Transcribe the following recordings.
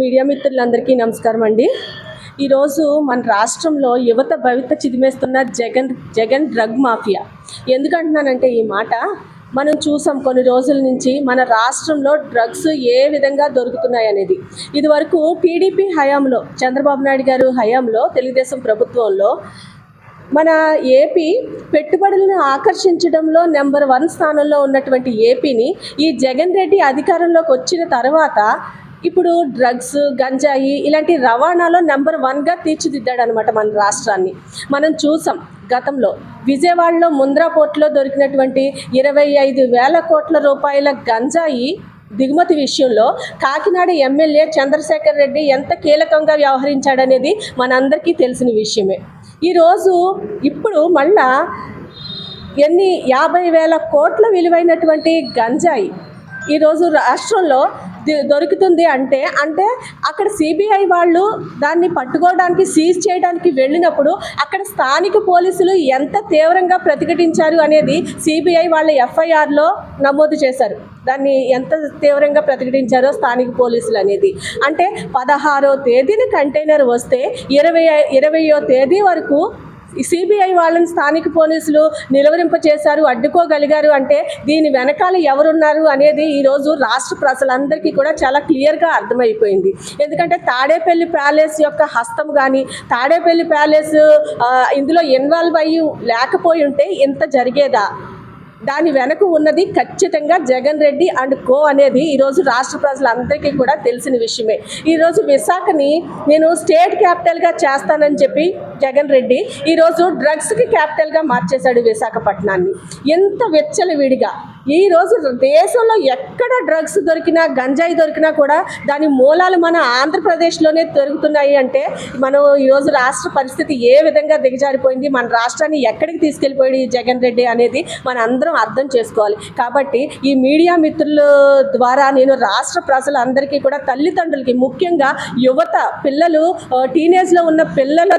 Media మిత్రులందరికీ నమస్కారం అండి. ఈరోజు మన రాష్ట్రంలో యువత భవిత చిదిమేస్తున్న జగన్ జగన్ డ్రగ్ మాఫియా. ఎందుకంటున్నానంటే ఈ మాట? మనం చూసాం కొన్ని రోజుల నుంచి మన రాష్ట్రంలో డ్రగ్స్ ఏ విధంగా దొరుకుతున్నాయి అనేది. ఇదివరకు టీడీపీ హయాంలో చంద్రబాబు నాయుడు గారు హయాంలో తెలుగుదేశం ప్రభుత్వంలో మన ఏపీ పెట్టుబడులను ఆకర్షించడంలో నెంబర్ వన్ స్థానంలో ఉన్నటువంటి ఏపీని ఈ జగన్ రెడ్డి అధికారంలోకి వచ్చిన తర్వాత ఇప్పుడు డ్రగ్స్ గంజాయి ఇలాంటి రవాణాలో నెంబర్ వన్గా తీర్చిదిద్దాడు అనమాట మన రాష్ట్రాన్ని. మనం చూసాం గతంలో విజయవాడలో ముంద్రా పోర్టులో దొరికినటువంటి ఇరవై ఐదు వేల కోట్ల రూపాయల గంజాయి దిగుమతి విషయంలో కాకినాడ ఎమ్మెల్యే చంద్రశేఖర్ రెడ్డి ఎంత కీలకంగా వ్యవహరించాడనేది మనందరికీ తెలిసిన విషయమే. ఈరోజు ఇప్పుడు మళ్ళా ఎన్ని యాభై వేల కోట్ల విలువైనటువంటి గంజాయి ఈరోజు రాష్ట్రంలో దొరుకుతుంది అంటే అంటే అక్కడ సిబిఐ వాళ్ళు దాన్ని పట్టుకోవడానికి సీజ్ చేయడానికి వెళ్ళినప్పుడు అక్కడ స్థానిక పోలీసులు ఎంత తీవ్రంగా ప్రతిఘటించారు అనేది సిబిఐ వాళ్ళ ఎఫ్ఐఆర్లో నమోదు చేశారు. దాన్ని ఎంత తీవ్రంగా ప్రతిఘటించారో స్థానిక పోలీసులు అనేది. అంటే పదహారో తేదీన కంటైనర్ వస్తే ఇరవై ఇరవయో తేదీ వరకు సిబిఐ వాళ్ళని స్థానిక పోలీసులు నిలువరింప చేశారు అడ్డుకోగలిగారు అంటే దీని వెనకాల ఎవరున్నారు అనేది ఈరోజు రాష్ట్ర ప్రజలందరికీ కూడా చాలా క్లియర్గా అర్థమైపోయింది. ఎందుకంటే తాడేపల్లి ప్యాలెస్ యొక్క హస్తం కానీ తాడేపల్లి ప్యాలెస్ ఇందులో ఇన్వాల్వ్ అయ్యి లేకపోయి ఉంటే ఇంత జరిగేదా? దాని వెనక ఉన్నది ఖచ్చితంగా జగన్ రెడ్డి అండ్ కో అనేది ఈరోజు రాష్ట్ర ప్రజలందరికీ కూడా తెలిసిన విషయమే. ఈరోజు విశాఖని నేను స్టేట్ క్యాపిటల్గా చేస్తానని చెప్పి జగన్ రెడ్డి ఈరోజు డ్రగ్స్కి క్యాపిటల్గా మార్చేశాడు విశాఖపట్నాన్ని. ఎంత విచ్చలవిడిగా. ఈ రోజు దేశంలో ఎక్కడ డ్రగ్స్ దొరికినా గంజాయి దొరికినా కూడా దాని మూలాలు మన ఆంధ్రప్రదేశ్లోనే దొరుకుతున్నాయి అంటే మనం ఈరోజు రాష్ట్ర పరిస్థితి ఏ విధంగా దిగజారిపోయింది మన రాష్ట్రాన్ని ఎక్కడికి తీసుకెళ్ళిపోయి జగన్ రెడ్డి అనేది మన అందరం అర్థం చేసుకోవాలి. కాబట్టి ఈ మీడియా మిత్రుల ద్వారా నేను రాష్ట్ర ప్రజలందరికీ కూడా తల్లిదండ్రులకి ముఖ్యంగా యువత పిల్లలు టీనేజ్లో ఉన్న పిల్లల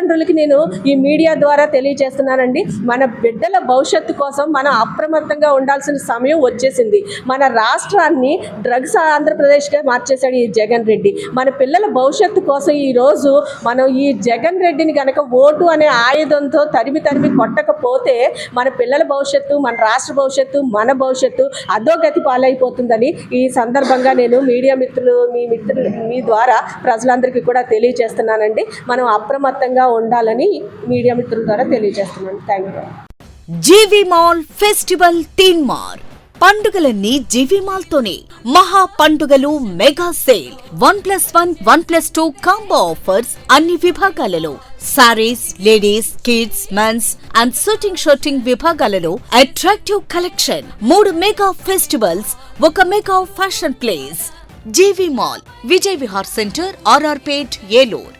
తల్లిదండ్రులకి నేను ఈ మీడియా ద్వారా తెలియజేస్తున్నానండి. మన బిడ్డల భవిష్యత్తు కోసం మనం అప్రమత్తంగా ఉండాల్సిన సమయం వచ్చేసింది. మన రాష్ట్రాన్ని డ్రగ్స్ ఆంధ్రప్రదేశ్గా మార్చేశాడు ఈ జగన్ రెడ్డి. మన పిల్లల భవిష్యత్తు కోసం ఈ రోజు మనం ఈ జగన్ రెడ్డిని కనుక ఓటు అనే ఆయుధంతో తరిమి తరిమి కొట్టకపోతే మన పిల్లల భవిష్యత్తు మన రాష్ట్ర భవిష్యత్తు మన భవిష్యత్తు అధోగతి పాలైపోతుందని ఈ సందర్భంగా నేను మీడియా మిత్రులు మీ మిత్రులు మీ ద్వారా ప్రజలందరికీ కూడా తెలియజేస్తున్నానండి. మనం అప్రమత్తంగా ఉండాలని మీడియా మిత్రుల ద్వారా తెలియజేస్తున్నాను. Thank you GV mall festival తీన్ మార్ పండుగలన్నీ జీవి మాల్ తోనే మహా పండుగలు mega sale. One plus one one plus two combo offers అన్ని విభాగాలలో. Sarees ladies kids mens and shooting shirting విభాగాలలో అట్రాక్టివ్ కలెక్షన్. మూడు మెగా ఫెస్టివల్స్ ఒక mega fashion place. GV mall Vijay Vihar centre RRPet Eluru.